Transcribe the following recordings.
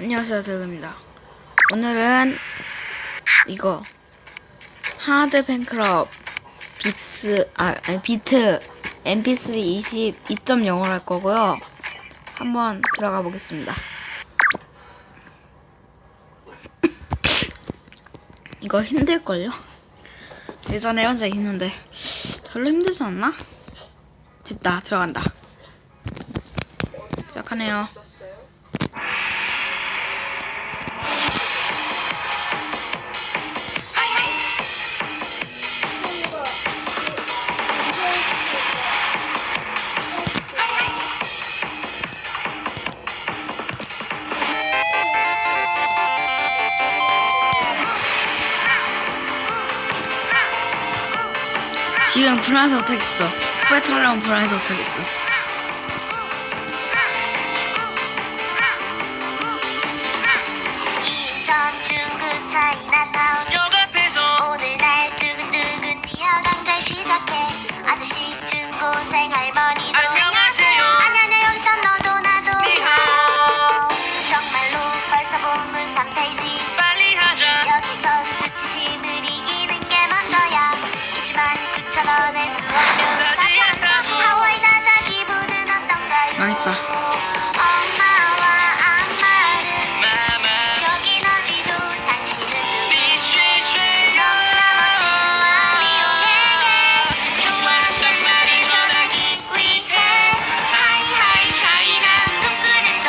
안녕하세요 드그입니다. 오늘은 이거. 하드 팬클럽 비트 아 아니 비트 mp3 22.0을 할 거고요. 한번 들어가 보겠습니다. 이거 힘들걸요? 예전에 혼자 있는데 별로 힘들지 않나? 됐다 들어간다. 시작하네요. 지금 불안해서 못하겠어. 후배 타려면 불안해서 못하겠어.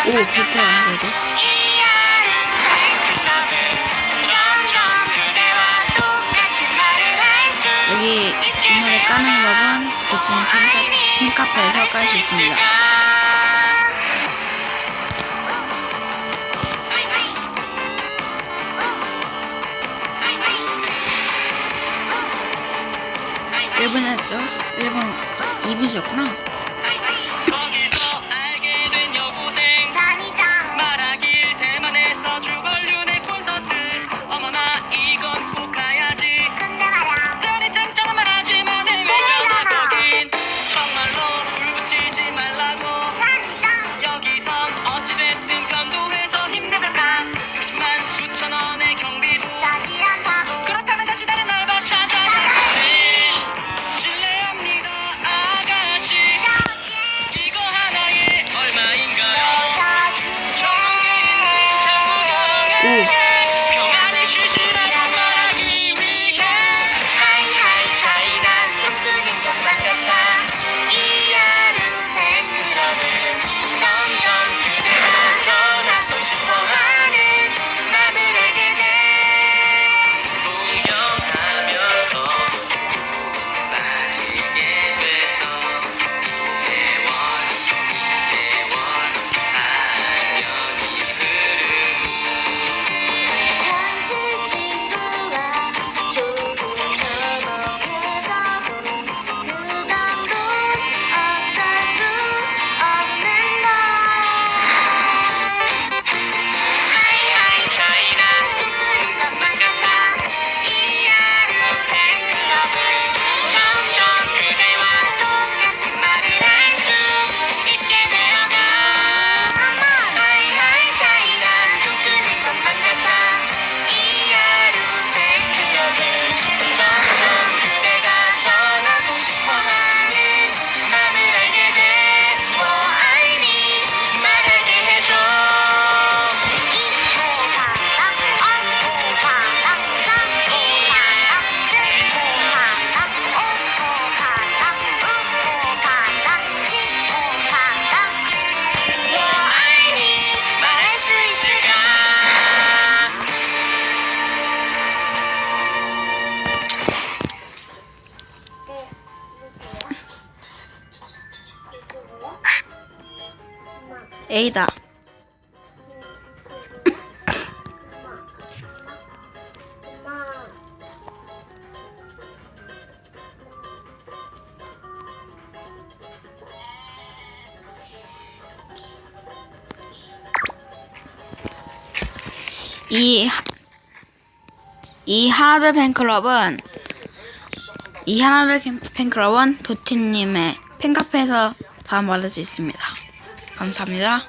오, 그렇죠. 배트가 아니거든. 여기 이 노래 까는 법은 도트님 팬카페에서 깔 수 있습니다. 일분 했죠? 일분 2분이었구나. A다. 이, 이 하나들 팬클럽은 이 하나들 팬클럽은 도티님의 팬카페에서 다운받을 수 있습니다. 감사합니다.